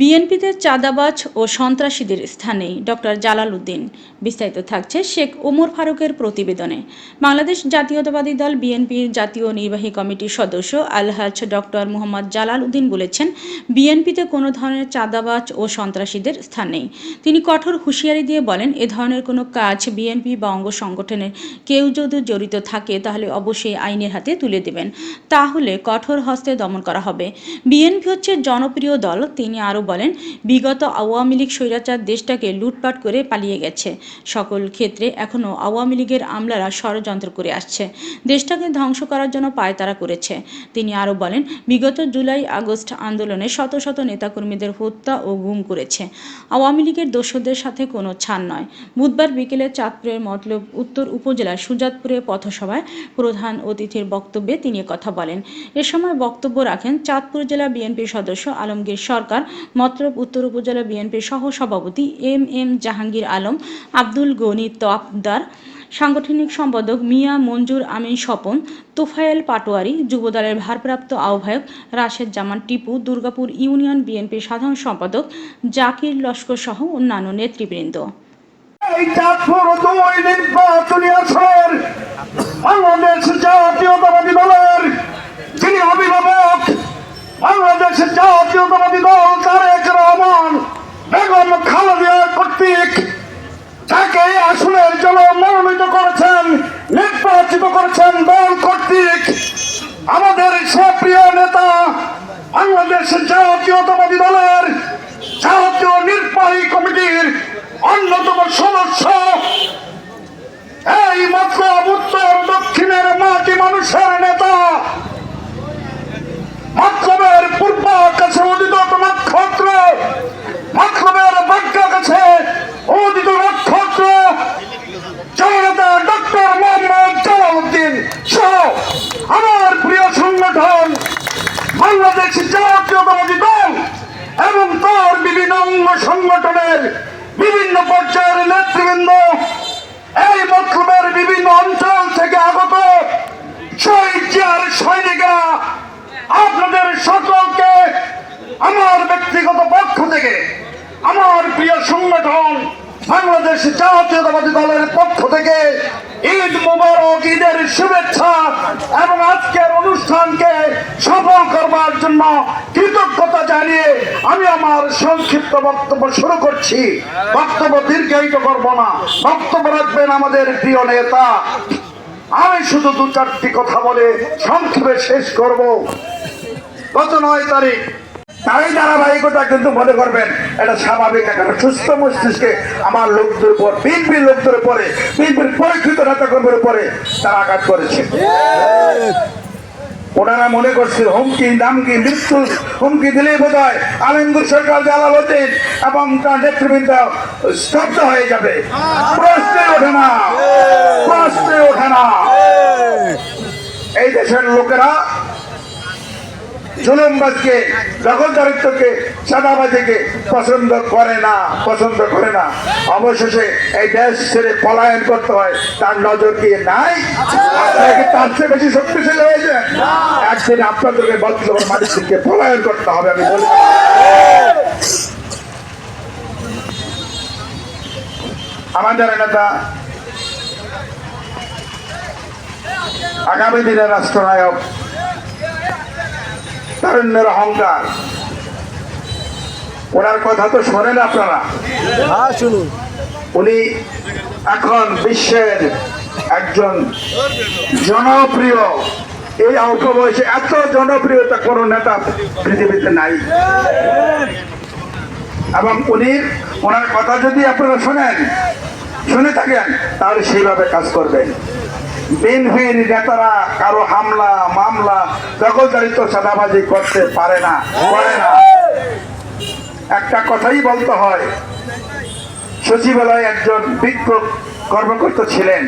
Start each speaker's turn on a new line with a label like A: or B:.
A: বিএনপিতে চাঁদাবাজ ও সন্ত্রাসীদের স্থানেই ডক্টর জালাল উদ্দিন। বিস্তারিত থাকছে শেখ ওমর ফারুকের প্রতিবেদনে। বাংলাদেশ জাতীয়তাবাদী দল বিএনপির জাতীয় নির্বাহী কমিটির সদস্য আলহাজ ডক্টর মোহাম্মদ জালাল উদ্দিন বলেছেন, বিএনপিতে কোনো ধরনের চাঁদাবাজ ও সন্ত্রাসীদের স্থান নেই। তিনি কঠোর হুঁশিয়ারি দিয়ে বলেন, এ ধরনের কোনো কাজ বিএনপি বা অঙ্গ সংগঠনের কেউ যদি জড়িত থাকে, তাহলে অবশ্যই আইনের হাতে তুলে দেবেন। তাহলে কঠোর হস্তে দমন করা হবে। বিএনপি হচ্ছে জনপ্রিয় দল। তিনি আরও বলেন, বিগত আওয়ামী লীগ স্বৈরাচার দেশটাকে লুটপাট করে পালিয়ে গেছে। সকল ক্ষেত্রে এখনও আওয়ামী লীগের আমলারা ষড়যন্ত্র করে আসছে। দেশটাকে ধ্বংস করার জন্য পায়তারা করেছে। তিনি আরও বলেন, বিগত জুলাই আগস্ট আন্দোলনে শত শত নেতাকর্মীদের হত্যা ও গুম করেছে। আওয়ামী লীগের দোষদের সাথে কোনো ছাড় নয়। বুধবার বিকেলে চাঁদপুরের মতলব উত্তর উপজেলার সুজাতপুরে পথসভায় প্রধান অতিথির বক্তব্যে তিনি কথা বলেন। এ সময় বক্তব্য রাখেন চাঁদপুর জেলা বিএনপির সদস্য আলমগীর সরকার মতলব উত্তর উপজেলা বিএনপির সহ সভাপতি এম এম জাহাঙ্গীর আলম, আব্দুল গনি তফদার সাংগঠনিক সম্পাদক মিয়া মঞ্জুর আমিন স্বপন, তোফায়েল পাটোয়ারি, যুবদলের ভারপ্রাপ্ত আহ্বায়ক রাশেদ জামান টিপু, দুর্গাপুর ইউনিয়ন বিএনপির সাধারণ সম্পাদক জাকির লস্কর সহ অন্যান্য নেতৃবৃন্দ।
B: বাংলাদেশ জাতীয়তাবাদী দলের যিনি বাংলাদেশ জাতীয়তাবাদী দল তারেক রহমান, বেগম খালেদা কর্তৃক। তাকে আসনের জন্য মনোনীত করেছেন, নির্বাচিত করেছেন দল কর্তৃক। আমাদের সুপ্রিয় নেতা বাংলাদেশ জাতীয়তাবাদী দলের জাতীয় নির্বাহী কমিটির অন্যতম সদস্য। এই মাত্র উত্তর দক্ষিণের মাটি মানুষের নেতা মতলবের পূর্ব কাছে উদিত নক্ষত্র মতলবের বাক্য কাছে উদিত নক্ষত্র জনতা ডক্টর মোহাম্মদ জালালউদ্দিন সহ আমার প্রিয় সংগঠন বাংলাদেশ জাতীয়তাবাদী দল এবং তার বিভিন্ন অঙ্গ সংগঠনের বিভিন্ন পর্যায়ের নেতৃবৃন্দ, এই মতলবের বিভিন্ন অঞ্চল থেকে আগত শহীদ সৈনিকরা আপনাদের সকলকে আমার ব্যক্তিগত পক্ষ থেকে, আমার প্রিয় সংগঠন বাংলাদেশ জাতীয়তাবাদী দলের পক্ষ থেকে ঈদ মুবারক, ঈদের শুভেচ্ছা এবং আজকের অনুষ্ঠানকে সফল করবার জন্য কৃতজ্ঞতা জানিয়ে আমি আমার সংক্ষিপ্ত বক্তব্য শুরু করছি। বক্তব্য দীর্ঘায়িত করব না। বক্তব্য রাখবেন আমাদের প্রিয় নেতা। আমি শুধু দু চারটি কথা বলে সংক্ষেপে শেষ করব। গত নয় তারিখ তাই ধারাবাহিকতা কিন্তু মনে করবেন, এটা স্বাভাবিক একটা সুস্থ মস্তিষ্কে আমার লোকদের উপর বিএনপি লোকদের উপরে, বিএনপির পরীক্ষিত নেতাকর্মীর উপরে তারা আঘাত করেছে। ওনারা মনে করছে হুমকি দামকি মৃত্যু, হুমকি দিলেই বোধ হয় আলমগীর সরকার জালাল জালালউদ্দিন এবং তার নেতৃবৃন্দ স্তব্ধ হয়ে যাবে। প্রশ্নে ওঠে না, প্রশ্নে ওঠে না। এই দেশের লোকেরা জুলুমবাজকে দখলদারিত্বকে সাদাবাজিকে পছন্দ করে না, পছন্দ করে না। অবশেষে এই দেশ ছেড়ে পলায়ন করতে হয়, তার নজর নাই? তার চেয়ে বেশি শক্তিশালী হয়েছে? একদিন আপনাদেরকে বর্তমান মানুষকে পলায়ন করতে হবে, আমি বলি। আমাদের নেতা, আগামী দিনের রাষ্ট্রনায়ক, তারুণ্যের অহংকার। ওনার কথা তো শোনেন আপনারা।
C: হ্যাঁ শুনুন।
B: উনি এখন বিশ্বের একজন জনপ্রিয়। এই অল্প বয়সে এত জনপ্রিয়তা কোন নেতা পৃথিবীতে নাই। এবং উনি ওনার কথা যদি আপনারা শোনেন শুনে থাকেন তাহলে সেইভাবে কাজ করবেন। বিএনপির নেতারা কারও হামলা মামলা দখলদারিত্ব সাদাবাজি করতে পারে না করে না। একটা কথাই বলতে হয়। সচিবালয়ে একজন বিজ্ঞ কর্মকর্তা ছিলেন।